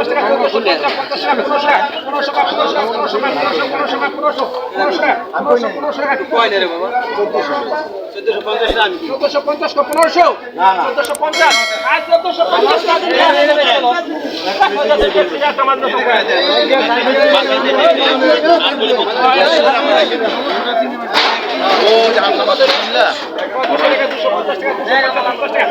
পঞ্চাশ টাকা চোদ্দশো পঞ্চাশ। পঞ্চাশ টাকা পনেরোশো টাকা পনেরোশো টাকা পনেরোশো টাকা পনেরোশো টাকা পনেরোশো টাকা পনেরোশো পনেরোশো টাকা পনেরোশো পনেরোশো টাকা চোদ্দশো পঞ্চাশ পনেরোশো চোদ্দশো পঞ্চাশ আর চোদ্দশো পঞ্চাশ সামান্য কত কত চারশো টাকা টাকা চারশো পঞ্চাশ টাকা পঞ্চাশ টাকা।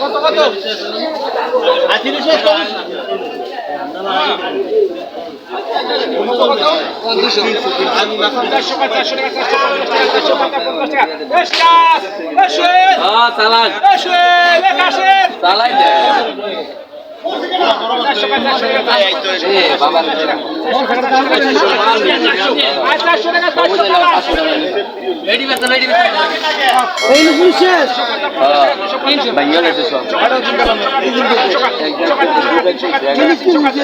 কত? কত চালাই চালাই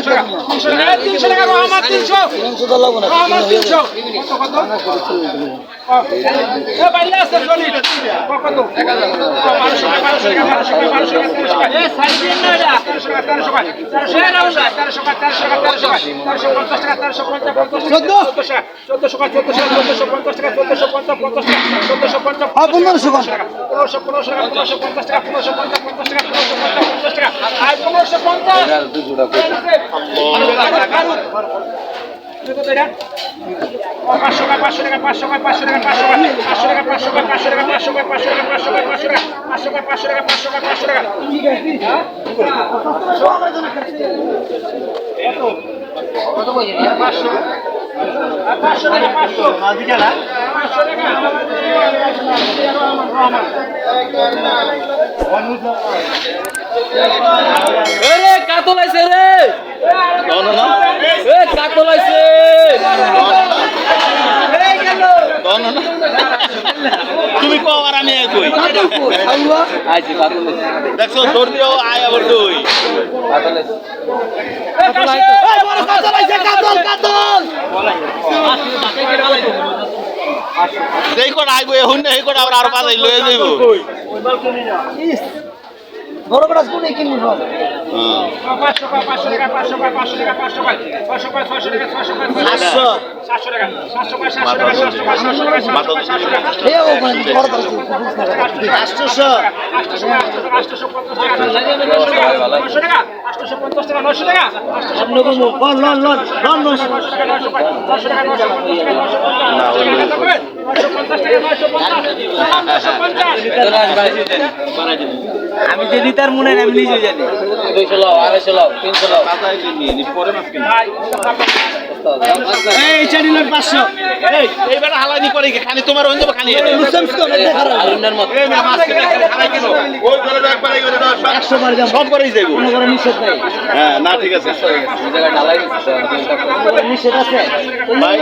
টাকা। পনেরোশো টাকা পনেরোশো পনেরোশো টাকা পনেরোশো পঞ্চাশ টাকা পনেরোশো পঞ্চাশ পঞ্চাশ টাকা পনেরোশো পঞ্চাশ টাকা আর পনেরোশো পঞ্চাশ পাঁচশো টাকা পাঁচশো টাকা পাঁচশো টাকা পাঁচশো টাকা পাঁচশো টাকা পাঁচশো টাকা পাঁচশো টাকা পাঁচশো টাকা পাঁচশো টাকা পাঁচশো টাকা পাঁচশো টাকা পাঁচশো টাকা পাঁচশো টাকা পাঁচশো টাকা পাঁচশো টাকা পাঁচশো টাকা পাঁচশো টাকা পাঁচশো টাকা রে কাতল আইছে রে এ কাতল আইছে তুমি কও আর আমি কই? আইছে কাতল আইছে দেখছ তোর দিও আয় আবার কাতল আইছে যেই কোন আইবো এখন এই কোন আবার আর পালাই লয়ে যাইব। পাঁচশো টাকা পাঁচশো টাকা পাঁচশো টাকা। পাঁচশো টাকা পাঁচশো টাকা পাঁচশো টাকা ছশো টাকা ছশো টাকা সাতশো সাতশো টাকা সাতশো টাকা সাতশো টাকা সাতশো টাকা সাতশো টাকা সাতশো টাকা সাতশো টাকা আষ্টশো আটশো টাকা আটশো পঞ্চাশ টাকা নশো টাকা আটশো পঞ্চাশ। টাকা নশো টাকা নশো টাকা নশো নশো টাকা নশো পঞ্চাশ টাকা নশো পঞ্চাশ টাকা নশো পঞ্চাশ নশো পঞ্চাশ আমি যদি তার মনে হয় আমি নিজে জানি। দুইশো লাও আড়াইশো লাও তিনশো লাও। ভাই এই চারিলের পাঁচশো। এই এই বেটা হালানি করে কি খালি তোমার হয়ে যাবে খালি আলুনের মতো সব করেই হ্যাঁ না ঠিক আছে। ঢালাই নিষেধ আছে? ভাই।